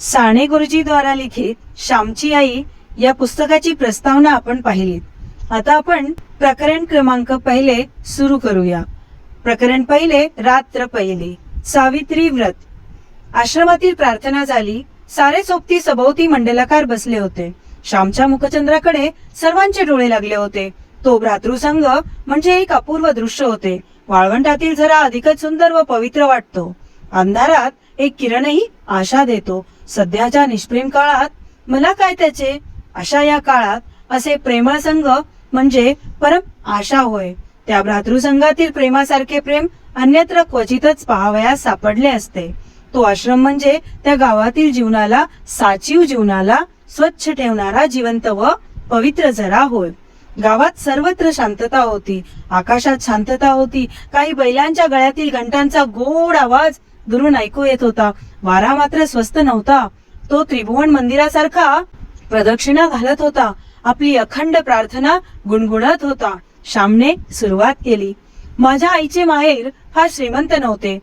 साने गुरुजी द्वारा लिखित श्यामची आई या पुस्तकाची प्रस्तावना आपण पाहिली आता आपण प्रकरण क्रमांक पहिले सुरू करूया. प्रकरण पहिले रात्र पहिली सावित्री व्रत. आश्रमातील प्रार्थना झाली सारे सोबती सभोवती मंडलाकार बसले होते. श्यामच्या मुखचंद्राकडे सर्वांचे डोळे लागले होते. तो भ्रातृसंघ म्हणजे एक अपूर्व दृश्य होते. वाळवंटातील जरा अधिकच सुंदर व पवित्र वाटतो. अंधारात एक किरणही आशा देतो. सध्याच्या निष्प्रेम काळात मला काय त्याचे? अशा या काळात असे प्रेमळ संघ म्हणजे परम आशा होय. त्या भ्रातृसंघातील प्रेमासारखे प्रेम अन्यत्र क्वचितच पाहावयास सापडले असते. तो आश्रम म्हणजे त्या गावातील जीवनाला साचीव जीवनाला स्वच्छ ठेवणारा जिवंत व पवित्र झरा होय. गावात सर्वत्र शांतता होती. आकाशात शांतता होती. काही बैलांच्या गळ्यातील घंटांचा गोड आवाज दुरून ऐकू येत होता. वारा मात्र स्वस्त नव्हता. तो त्रिभुवन मंदिरासारखा प्रदक्षिणा घालत होता. आपली अखंड प्रार्थना गुणगुणत होता. श्यामने सुरुवात केली. माझ्या आईचे माहेर फार श्रीमंत नव्हते.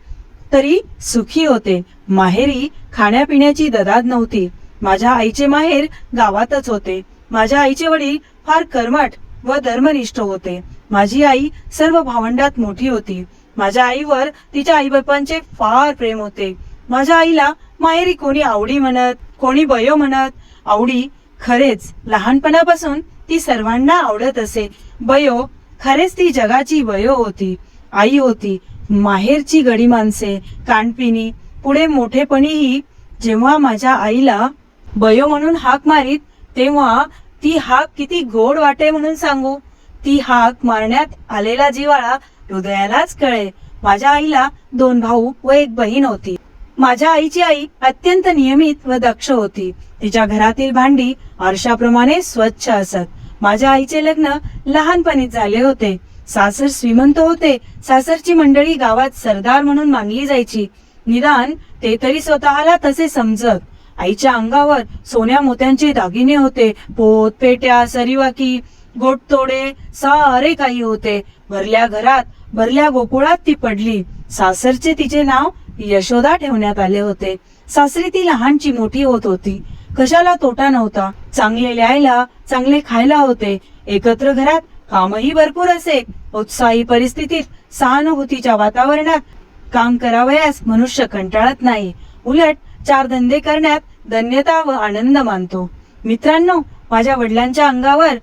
तरी सुखी होते. माहेरी खाण्यापिण्याची ददाद नव्हती. माझ्या आईचे माहेर गावातच होते. माझ्या आईचे वडील फार कर्मठ व धर्मनिष्ठ होते. माझी आई सर्व भावंडात मोठी होती. माझ्या आईवर तिच्या आई बापांचे फार प्रेम होते. माझ्या आईला माहेरी कोणी आवडी म्हणत कोणी बयो म्हणत आवडी खरेच. लहानपणापासून ती सर्वांना आवडत असे. बयो खरेच ती जगाची बयो होती आई होती माहेरची गडी माणसे कानपिनी. पुढे मोठेपणीही जेव्हा माझ्या आईला बयो म्हणून हाक मारीत तेव्हा ती हाक किती गोड वाटे म्हणून सांगू. ती हाक मारण्यात आलेला जिवाळा हृदयालाच कळे. माझ्या आईला दोन भाऊ व एक बहीण होती. माझ्या आईची आई अत्यंत नियमित व दक्ष होती. तिच्या घरातील भांडी आरशाप्रमाणे स्वच्छ असत. माझ्या आईचे लग्न लहानपणीच झाले होते. सासर श्रीमंत होते. सासरची मंडळी गावात सरदार म्हणून मानली जायची. निदान ते तरी स्वतःला तसे समजत. आईच्या अंगावर सोन्या मोत्यांचे दागिने होते. पोत पेट्या सरीवाकी गोटतोडे सारे काही होते. भरल्या घरात भरल्या गोकुळात ती पडली. सासरचे तिचे नाव यशोदा ठेवण्यात आले होते. सासरी ती लहानची मोठी होत होती. कशाला तोटा नव्हता. चांगले लिहायला चांगले खायला होते. एकत्र घरात कामही भरपूर असे. उत्साही परिस्थितीत सहानुभूतीच्या वातावरणात काम करावयास मनुष्य कंटाळत नाही. उलट चार धंदे करण्यात धन्यता व आनंद मानतो. मित्रांनो माझ्या वडिलांच्या अंगावर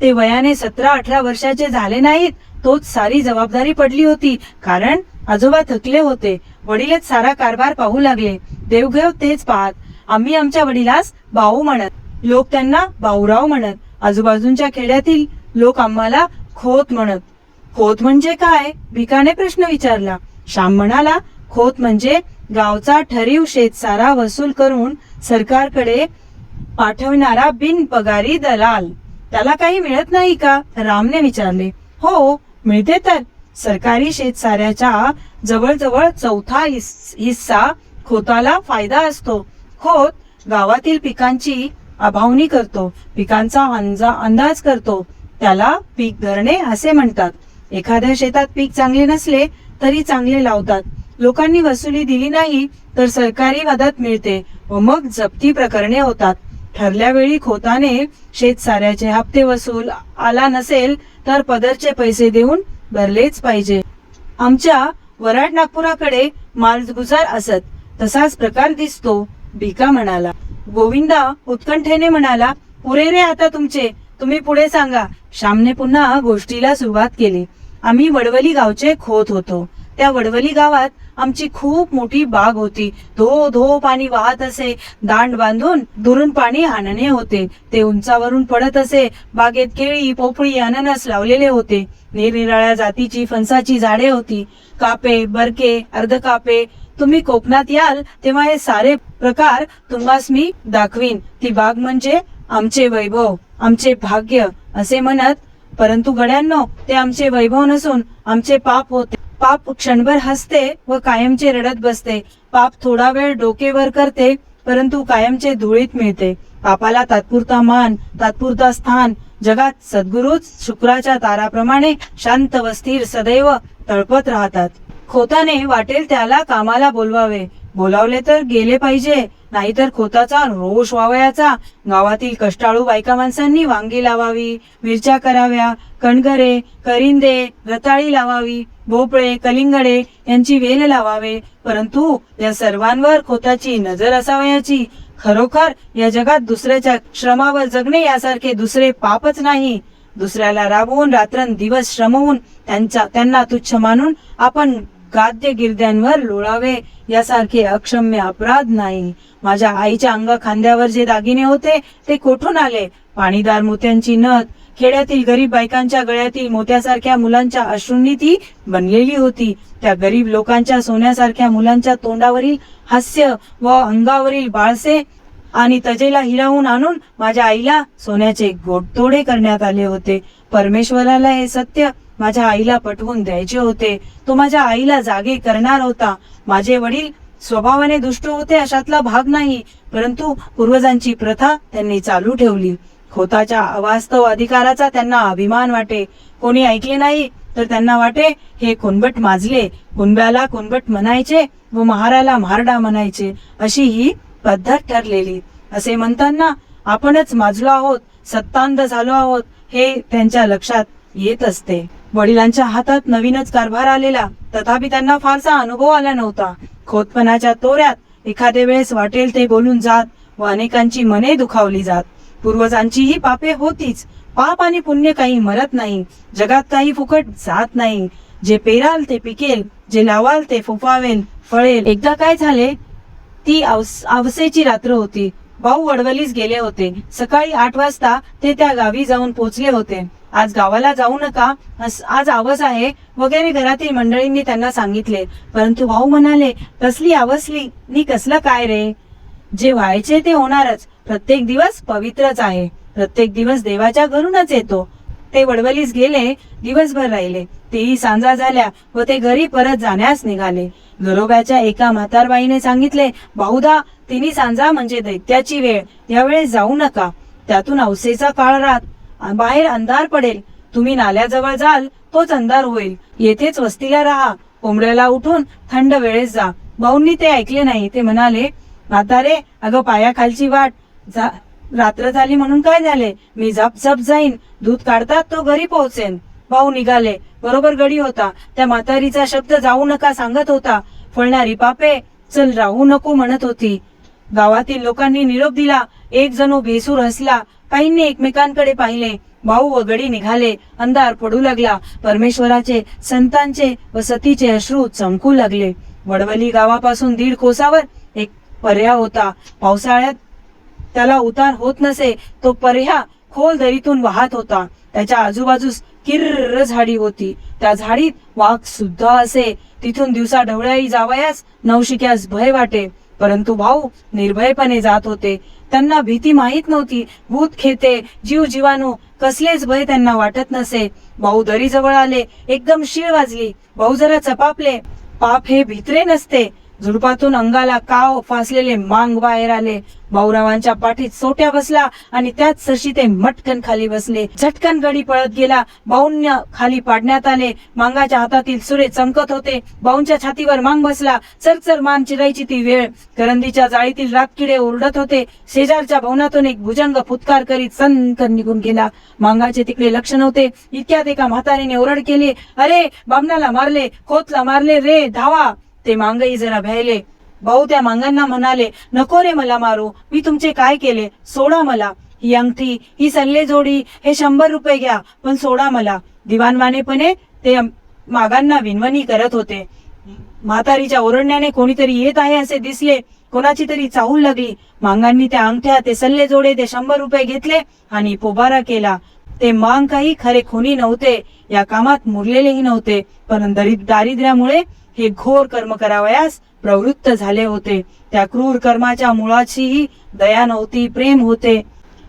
ते वयाने सतरा अठरा वर्षाचे झाले नाहीत तोच सारी जबाबदारी पडली होती. कारण आजोबा थकले होते. वडीलच सारा कारभार पाहू लागले. देवघेव तेच पाहत आम्ही आमच्या वडिलास भाऊ म्हणत लोक त्यांना भाऊराव म्हणत आजूबाजूच्या खेड्यातील लोक आम्हाला खोत म्हणत. खोत म्हणजे काय? भिकाने प्रश्न विचारला. श्याम म्हणाला खोत म्हणजे गावचा ठरीव शेतसारा वसूल करून सरकारकडे पाठवणारा बिनपगारी दलाल. त्याला काही मिळत नाही का? रामने विचारले. हो मिळते तर. सरकारी शेतसाऱ्याच्या जवळजवळ चौथा हिस्सा खोताला फायदा असतो. खोत गावातील पिकांची अभावणी करतो. पिकांचा अंजा अंदाज करतो. त्याला पीक धरणे असे म्हणतात. एखाद्या शेतात पीक चांगले नसले तरी चांगले लावतात. लोकांनी वसुली दिली नाही तर सरकारी मदत मिळते व मग जप्ती प्रकरणे होतात. ठरल्यावेळी खोताने शेतसाऱ्याचे हप्ते वसूल आला नसेल तर पदरचे पैसे देऊन भरलेच पाहिजे. आमच्या वराड नागपुराकडे मालगुजार असत. तसाच प्रकार दिसतो भिका म्हणाला. गोविंदा उत्कंठेने म्हणाला पुरे रे आता तुमचे. तुम्ही पुढे सांगा. श्यामने पुन्हा गोष्टीला सुरुवात केली. आम्ही वडवली गावचे खोत होतो. त्या वडवली गावात आमची खूप मोठी बाग होती. धो धो पाणी वाहत असे. दांड बांधून दुरून पाणी आणणे होते. ते उंचावरून पडत असे. बागेत केळी पोपळी अननस लावलेले होते. निरनिराळ्या जातीची फणसाची झाडे होती. कापे बरके अर्ध कापे तुम्ही कोकणात याल तेव्हा हे सारे प्रकार तुम्हास मी दाखवीन. ती बाग म्हणजे आमचे वैभव आमचे भाग्य असे म्हणत. परंतु गड्यांनो ते आमचे वैभव नसून आमचे पाप होते. पाप क्षणभर हसते व कायमचे रडत बसते. पाप थोडा वेळ डोकेवर करते परंतु कायमचे धुळीत मिळते. पापाला तात्पुरता मान तात्पुरता स्थान. जगात सद्गुरूच शुक्राच्या ताराप्रमाणे शांत व स्थिर सदैव तळपत राहतात. खोताने वाटेल त्याला कामाला बोलवावे. बोलावले तर गेले पाहिजे नाहीतर खोताचा रोष व्हावयाचा गावातील कष्टाळू बायका माणसांनी वांगी लावावी मिरच्या कराव्या कणगरे करिंदे रताळी लावावी. भोपळे कलिंगडे यांची वेल लावावे. परंतु या सर्वांवर खोताची नजर असावयाची. खरोखर या जगात दुसऱ्याच्या श्रमावर जगणे यासारखे दुसरे पापच नाही. दुसऱ्याला राबवून रात्रंदिवस श्रमवून त्यांचा त्यांना तुच्छ मानून आपण गाद्य गिरद्यांवर लोळावे यासारखे अक्षम्य अपराध नाही. माझ्या आईच्या अंग खांद्यावर जे दागिने होते ते कोठून आले? पाणीदार मोत्यांची नथ खेड्यातील गरीब बायकांच्या गळ्यातील मोत्यासारख्या मुलांच्या अश्रूंनी ती बनलेली होती. त्या गरीब लोकांच्या सोन्यासारख्या मुलांच्या तोंडावरील हास्य व अंगावरील बाळसे आणि तजेला हिरावून आणून माझ्या आईला सोन्याचे गोडतोडे करण्यात आले होते. परमेश्वराला हे सत्य माझ्या आईला पटवून द्यायचे होते. तो माझ्या आईला जागे करणार होता. माझे वडील स्वभावाने दुष्ट होते अशातला भाग नाही परंतु पूर्वजांची प्रथा त्यांनी चालू ठेवली. खोताच्या अवास्तव अधिकाराचा त्यांना अभिमान वाटे. कोणी ऐकले नाही तर त्यांना वाटे हे कुणबट माजले कुणब्याला कुणबट म्हणायचे व महाराला महारडा म्हणायचे. अशी ही पद्धत ठरलेली. असे म्हणताना आपणच माजलो आहोत सत्तांध झालो आहोत हे त्यांच्या लक्षात येत असते. वडिलांच्या हातात नवीनच कारभार आलेला तथापि त्यांना फारसा अनुभव आला नव्हता. खोतपणाच्या तोऱ्यात एखाद्या वेळेस वाटेल ते बोलून जात व अनेकांची मने दुखावली जात. पूर्वजांचीही पापे होतीच. पाप आणि पुण्य काही मरत नाही. जगात काही फुकट जात नाही. जे पेराल ते पिकेल जे लावाल ते फुफावेल फळेल. एकदा काय झाले? ती आवसेची रात्र होती. भाऊ वडवलीस गेले होते. सकाळी आठ वाजता ते त्या गावी जाऊन पोचले होते. आज गावाला जाऊ नका. आज आवस आहे. वगैरे घरातील मंडळींनी त्यांना सांगितले. परंतु भाऊ म्हणाले कसली आवसली? नी कसलं काय रे? जे व्हायचे ते होणारच. प्रत्येक दिवस पवित्रच आहे. प्रत्येक दिवस देवाच्या घरूनच येतो. ते वडवलीस गेले दिवसभर राहिले. तेही सांजा झाल्या व ते घरी परत जाण्यास निघाले. गरोब्याच्या एका म्हातारबाईने सांगितले बहुधा तिन्ही सांजा म्हणजे दैत्याची वेळ. यावेळेस जाऊ नका. त्यातून अवसेचा काळ राहत बाहेर अंधार पडेल. तुम्ही नाल्याजवळ जाल तोच अंधार होईल. येथेच वस्तीला राहा. कोंबड्याला उठून थंड वेळेस जा. भाऊंनी ते ऐकले नाही. ते म्हणाले म्हातारे अगं पायाखालची वाट. जा रात्र झाली म्हणून काय झाले? मी झप झप जाईन दूध काढतात तो घरी पोहोचेन. भाऊ निघाले बरोबर गडी होता. त्या म्हातारीचा शब्द जाऊ नका सांगत होता. फळणारी पापे चल राहू नको म्हणत होती. गावातील लोकांनी निरोप दिला एक जणू बेसूर हसला. काहींनी एकमेकांकडे पाहिले. भाऊ व गडी निघाले अंधार पडू लागला. परमेश्वराचे संतांचे व सतीचे अश्रू चमकू लागले. वडवली गावापासून दीड कोसावर एक पर्या होता. पावसाळ्यात त्याला उतार होत नसे तो पर्या खोल दरीतून वाहत होता. त्याच्या आजूबाजूस किर्र झाडी होती. त्या झाडीत वाघ सुद्धा असे. तिथून दिवसा ढवळ्याही जावयास नवशिक्यास भय वाटे. परंतु भाऊ निर्भयपणे जात होते. त्यांना भीती माहीत नव्हती. भूत खेते जीव जीवाणू कसलेच भय त्यांना वाटत नसे. भाऊ दरीजवळ आले. एकदम शीळ वाजली. भाऊ जरा चपापले. पाप हे भित्रे नसते. झुडपातून अंगाला काव फासलेले मांग बाहेर आले. भाऊरावांच्या पाठीत सोट्या बसला आणि त्याच सरशी ते मटकन खाली बसले. झटकन गडी पळत गेला. बाऊंना खाली पाडण्यात आले. मांगाच्या हातातील सुरे चमकत होते. बाऊंच्या छातीवर मांग बसला. चरचर मान चिरायची ती वेळ. करंदीच्या जाळीतील रातकिडे ओरडत होते. शेजारच्या भवनातून एक भुजंग फुतकार करीत सनकन निघून गेला. मांगाचे तिकडे लक्ष नव्हते. इतक्यात एका म्हातारीने ओरड केली. अरे बामणाला मारले. खोतला मारले रे धावा. ते मांगई जरा भ्यायले. भाऊ त्या मांगांना म्हणाले नको रे मला मारू. मी तुमचे काय केले? सोडा मला. ही अंगठी ही सल्ले जोडी हे शंभर रुपये घ्या पण सोडा मला. दिवाणवानेपणे ते मागांना विनवणी करत होते. म्हातारीच्या ओरडण्याने कोणीतरी येत आहे असे दिसले. कोणाची तरी चाहूल लागली. मांगांनी त्या अंगठ्या ते सल्ले जोडे ते शंभर रुपये घेतले आणि पोबारा केला. ते मांग काही खरे खुनी नव्हते. या कामात मुरलेलेही नव्हते. पण दारिद्र्यामुळे हे घोर कर्म करावयास प्रवृत्त झाले होते. त्या क्रूर कर्माच्या मुळाचीही दया नव्हती प्रेम होते.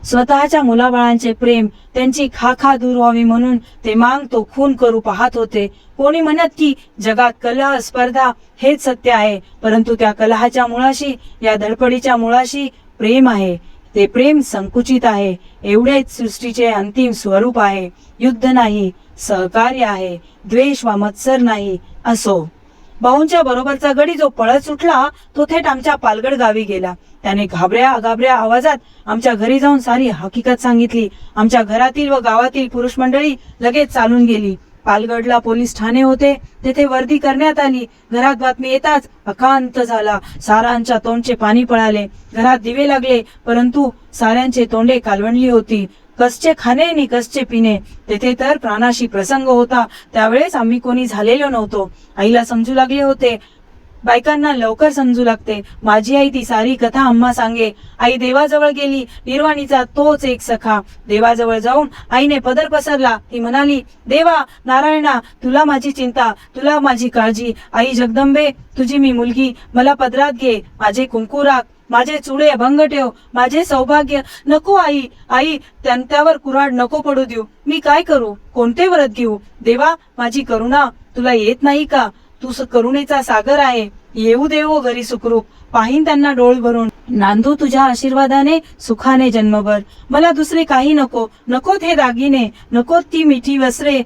स्वतःच्या मुलाबाळांचे प्रेम त्यांची खाखा दूर व्हावी म्हणून ते मांग तो खून करू पाहत होते. कोणी म्हणत की जगात कलह स्पर्धा हेच सत्य आहे परंतु त्या कलहाच्या मुळाशी या धडपडीच्या मुळाशी प्रेम आहे. ते प्रेम संकुचित आहे. एवढेच सृष्टीचे अंतिम स्वरूप आहे. युद्ध नाही सहकार्य आहे. द्वेष वा मत्सर नाही असो. भाऊंच्या बरोबरचा गडी जो पळत सुटला तो थेट आमच्या पालगड गावी गेला. त्याने घाबऱ्या घाबऱ्या आवाजात आमच्या घरी जाऊन सारी हकीकत सांगितली. आमच्या घरातील व गावातील पुरुष मंडळी लगेच चालून गेली. पालगडला पोलीस ठाणे होते. तेथे वर्दी करण्यात आली. घरात बातमी येताच अकांत झाला. सारांच्या तोंडचे पाणी पळाले. घरात दिवे लागले परंतु साऱ्यांचे तोंडे कालवणली होती. कसचे खाणे आणि कसचे पिणे? तेथे तर प्राणाशी प्रसंग होता. त्यावेळेस आम्ही कोणी झालेलो नव्हतो. आईला समजू लागले होते. बायकांना लवकर समजू लागते. माझी आई ती सारी कथा आम्हा सांगे. आई देवाजवळ गेली. निर्वाणीचा तोच एक सखा. देवाजवळ जाऊन आईने पदर पसरला. ती म्हणाली देवा नारायणा तुला माझी चिंता. तुला माझी काळजी. आई जगदंबे तुझी मी मुलगी. मला पदरात घे. माझे कुंकू राख. माझे चुळे अभंग ठेव माझे सौभाग्य. नको आई आई त्यांच्यावर कुऱ्हाड नको पडू देऊ. मी काय करू? कोणते व्रत घेऊ? देवा माझी करुणा तुला येत नाही का? तू करुणेचा सागर आहे. येऊ देवो घरी सुखरूप. पाहीन त्यांना डोळ भरून. नांदू तुझ्या आशीर्वादाने सुखाने जन्मभर. मला दुसरे काही नको. नकोत हे दागिने नकोत ती मिठी वसरे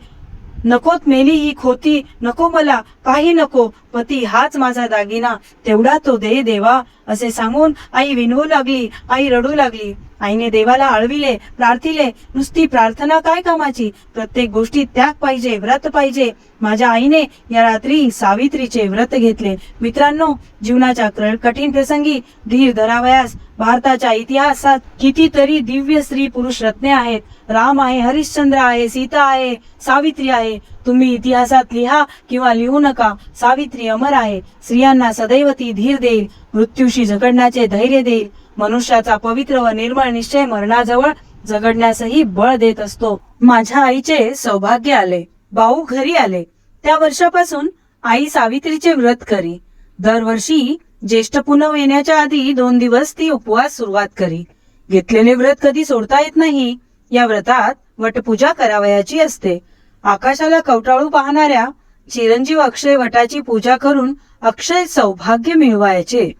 नकोत मेली ही खोती नको मला काही नको. पती हाच माझा दागिना. तेवढा तो दे देवा. असे सांगून आई विनवू लागली आई रडू लागली. आईने देवाला आळविले प्रार्थिले नुसती प्रार्थना काय कामाची? प्रत्येक गोष्टीत त्याग पाहिजे व्रत पाहिजे. माझ्या आईने या रात्री सावित्रीचे व्रत घेतले. मित्रांनो जीवनाच्या कठीण प्रसंगी धीर धरावयास भारताच्या इतिहासात कितीतरी दिव्य स्त्री पुरुष रत्ने आहेत. राम आहे हरिश्चंद्र आहे सीता आहे सावित्री आहे. तुम्ही इतिहासात लिहा किंवा लिहू नका. सावित्री अमर आहे. स्त्रियांना सदैव ती धीर देईल. मृत्यूशी झगडण्याचे धैर्य देईल. मनुष्याचा पवित्र व निर्मळ निश्चय मरणाजवळ झगडण्यासही बळ देत असतो. माझ्या आईचे सौभाग्य आले. भाऊ घरी आले. त्या वर्षापासून आई सावित्रीचे व्रत करी. दरवर्षी ज्येष्ठ पुनव येण्याच्या आधी दोन दिवस ती उपवास सुरुवात करी. घेतलेले व्रत कधी सोडता येत नाही. या व्रतात वटपूजा करावयाची असते. आकाशाला कवटाळू पाहणाऱ्या चिरंजीव अक्षय वटाची पूजा करून अक्षय सौभाग्य मिळवायचे.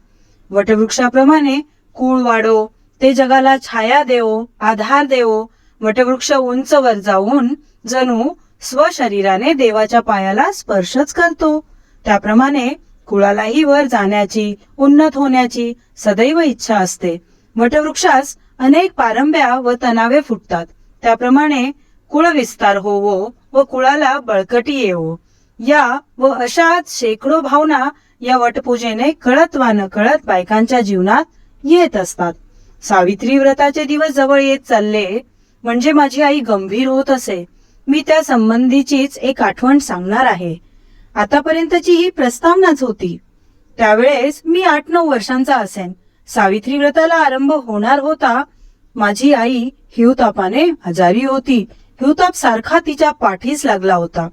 वटवृक्षाप्रमाणे कुळ वाढो ते जगाला छाया देवो आधार देवो वटवृक्ष उंच वर जाऊन जणू स्वशरीराने देवाच्या पायाला स्पर्शच करतो. त्याप्रमाणे कुळालाही वर जाण्याची उन्नत होण्याची सदैव इच्छा असते. वटवृक्षास अनेक पारंब्या व तणावे फुटतात. त्याप्रमाणे कुळ विस्तार होवो व कुळाला बळकटी येवो. या व अशाच शेकडो भावना या वटपूजेने कळत वा न कळत बायकांच्या जीवनात येत असतात. सावित्री व्रताचे दिवस जवळ येत चालले म्हणजे माझी आई गंभीर होत असे. मी त्या संबंधीचीच एक आठवण सांगणार आहे. आतापर्यंतची ही प्रस्तावनाच होती. त्यावेळेस मी आठ नऊ वर्षांचा असेन. सावित्री व्रताला आरंभ होणार होता. माझी आई हिवतापाने आजारी होती. हिवताप सारखा तिच्या पाठीस लागला होता.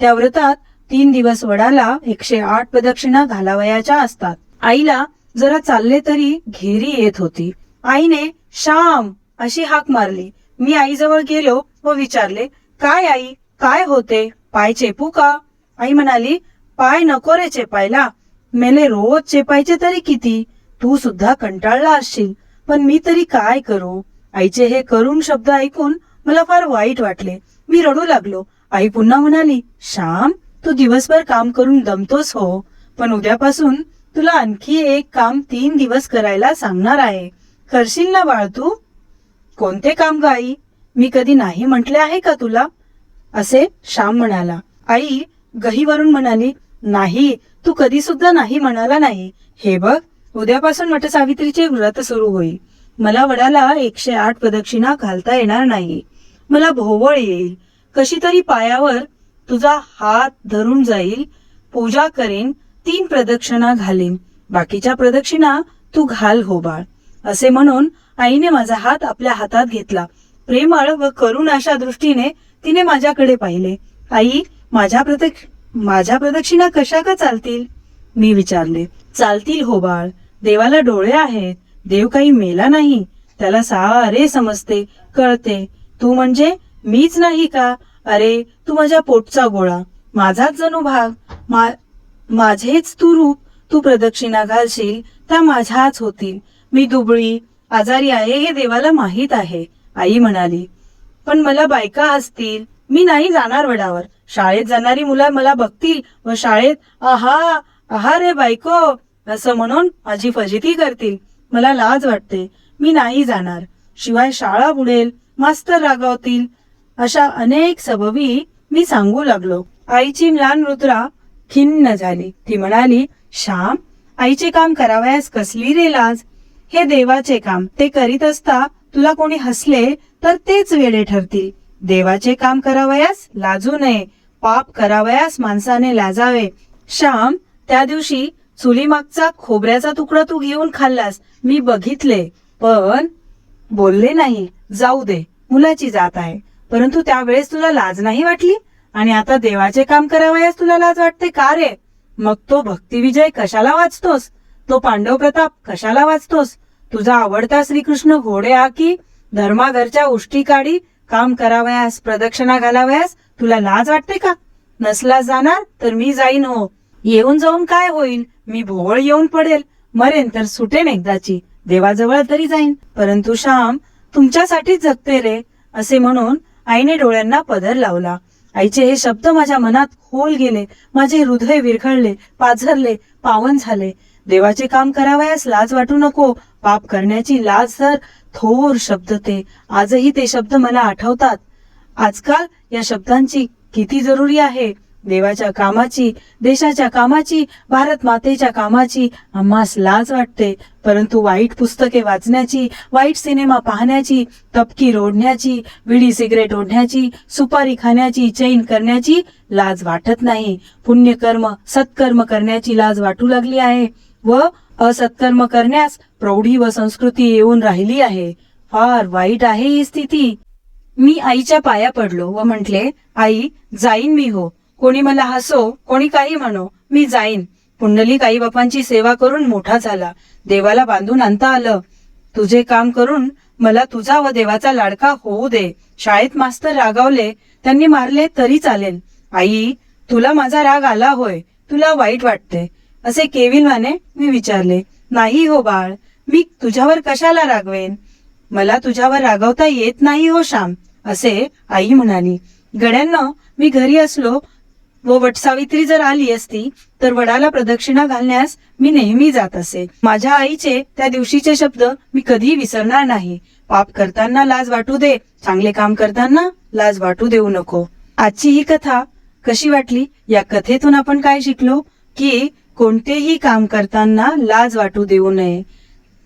त्या व्रतात तीन दिवस वडाला एकशे आठ प्रदक्षिणा घालावयाच्या असतात. आईला जरा चालले तरी घेरी येत होती. आईने श्याम! अशी हाक मारली. मी आईजवळ गेलो व विचारले काय आई? काय होते? पाय चेपू का? आई म्हणाली पाय नको रे चेपायला. मेले रोज चेपायचे तरी किती? तू सुद्धा कंटाळला असशील. पण मी तरी काय करू? आईचे हे करुण शब्द ऐकून मला फार वाईट वाटले. मी रडू लागलो. आई पुन्हा म्हणाली श्याम तू दिवसभर काम करून दमतोस हो. पण उद्यापासून तुला आणखी एक काम तीन दिवस करायला सांगणार आहे. करशील ना बाळ तू? कोणते काम ग आई? मी कधी नाही म्हटले आहे का तुला? असे श्याम म्हणाला. आई गहीवरून म्हणाली नाही तू कधी सुद्धा नाही म्हणाला नाही. हे बघ उद्यापासून वटसावित्रीचे व्रत सुरू होईल. मला वडाला एकशे आठ प्रदक्षिणा घालता येणार नाही. मला भोवळ येईल. कशी तरी पायावर तुझा हात धरून जाईल. पूजा करेन तीन प्रदक्षिणा घालीन. बाकीच्या प्रदक्षिणा तू घाल हो बाळ. असे म्हणून आईने माझा हात आपल्या हातात घेतला. प्रेमळ व करुण अशा दृष्टीने तिने माझ्याकडे पाहिले. आई माझ्या प्रदक्ष माझ्या प्रदक्षिणा कशा का चालतील? मी विचारले. चालतील हो बाळ. देवाला डोळे आहेत. देव काही मेला नाही. त्याला सारे समजते कळते. तू म्हणजे मीच नाही का? अरे तू माझ्या पोटचा गोळा. माझाच जणू भाग. मा माझेच तू रूप. तू प्रदक्षिणा घालशील त्या माझ्याच होतील. मी दुबळी आजारी आहे हे देवाला माहीत आहे आई म्हणाली. पण मला बायका असतील. मी नाही जाणार वडावर. शाळेत जाणारी मुलं मला बघतील व शाळेत आहा आहा रे बायको असं म्हणून माझी फजिती करतील. मला लाज वाटते. मी नाही जाणार. शिवाय शाळा बुडेल. मास्तर रागावतील. अशा अनेक सबबी मी सांगू लागलो. आईची लहान रुद्रा खिन्न झाली. ती म्हणाली श्याम आईचे काम करावयास कसली रे लाज? हे देवाचे काम. ते करीत असता तुला कोणी हसले तर तेच वेडे ठरतील. देवाचे काम करावयास लाजू नये. पाप करावयास माणसाने लाजावे. श्याम त्या दिवशी चुलीमागचा खोबऱ्याचा तुकडा तू घेऊन खाल्लास. मी बघितले. पण बोलले नाही. जाऊ दे मुलाची जात आहे. परंतु त्यावेळेस तुला लाज नाही वाटली? आणि आता देवाचे काम करावयास तुला लाज वाटते का रे? मग तो भक्तिविजय कशाला वाचतोस? तो पांडव प्रताप कशाला वाचतोस? तुझा आवडता श्रीकृष्ण घोडे हा की? धर्माघरच्या उष्टी काढी काम करावयास प्रदक्षिणा घालावयास तुला लाज वाटते का? नसला जाणार तर मी जाईन हो. येऊन जाऊन काय होईल? मी भोवळ येऊन पडेल. मरेन तर सुटेन एकदाची. देवाजवळ तरी जाईन. परंतु श्याम तुमच्यासाठीच जगते रे असे म्हणून आईने डोळ्यांना पदर लावला. आईचे हे शब्द माझ्या मनात खोल गेले माझे हृदय विरघळले पाझरले पावन झाले. देवाचे काम करावयास लाज वाटू नको पाप करण्याची लाज तर थोर शब्द ते. आजही ते शब्द मला आठवतात. आजकाल या शब्दांची किती जरुरी आहे? देवाच्या कामाची देशाच्या कामाची भारत मातेच्या कामाची आम्हास लाज वाटते. परंतु वाईट पुस्तके वाचण्याची वाईट सिनेमा पाहण्याची तपकी रोडण्याची विडी सिगरेट ओढण्याची सुपारी खाण्याची चैन करण्याची लाज वाटत नाही. पुण्यकर्म सत्कर्म करण्याची लाज वाटू लागली आहे व असत्कर्म करण्यास प्रौढी व संस्कृती येऊन राहिली आहे. फार वाईट आहे ही स्थिती. मी आईच्या पाया पडलो व म्हंटले आई जाईन मी हो. कोणी मला हसो कोणी काही म्हणो मी जाईन. पुंडलिक आई बापांची सेवा करून मोठा झाला. देवाला बांधून आणता आलं. तुझे काम करून मला तुझा व देवाचा लाडका होऊ दे. शाळेत मास्तर रागावले त्यांनी मारले तरी चालेल. आई तुला माझा राग आला होय तुला वाईट वाटते. असे केविलवाने मी विचारले नाही हो बाळ मी तुझ्यावर कशाला रागवेन? मला तुझ्यावर रागवता येत नाही हो श्याम असे आई म्हणाली. गड्यांना मी घरी असलो व वटसावित्री जर आली असती तर वडाला प्रदक्षिणा घालण्यास मी नेहमी जात असे. माझ्या आईचे त्या दिवशीचे शब्द मी कधी विसरणार नाही. पाप करताना लाज वाटू दे चांगले काम करताना लाज वाटू देऊ नको. आजची ही कथा कशी वाटली? या कथेतून आपण काय शिकलो? की कोणतेही काम करताना लाज वाटू देऊ नये.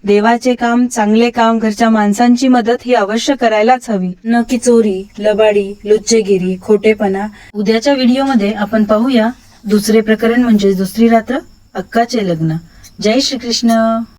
देवाचे काम चांगले काम घरच्या माणसांची मदत ही अवश्य करायलाच हवी. न की चोरी लबाडी लुच्चेगिरी खोटेपणा. उद्याच्या व्हिडिओमध्ये आपण पाहूया दुसरे प्रकरण म्हणजे दुसरी रात्र अक्काचे लग्न. जय श्रीकृष्ण.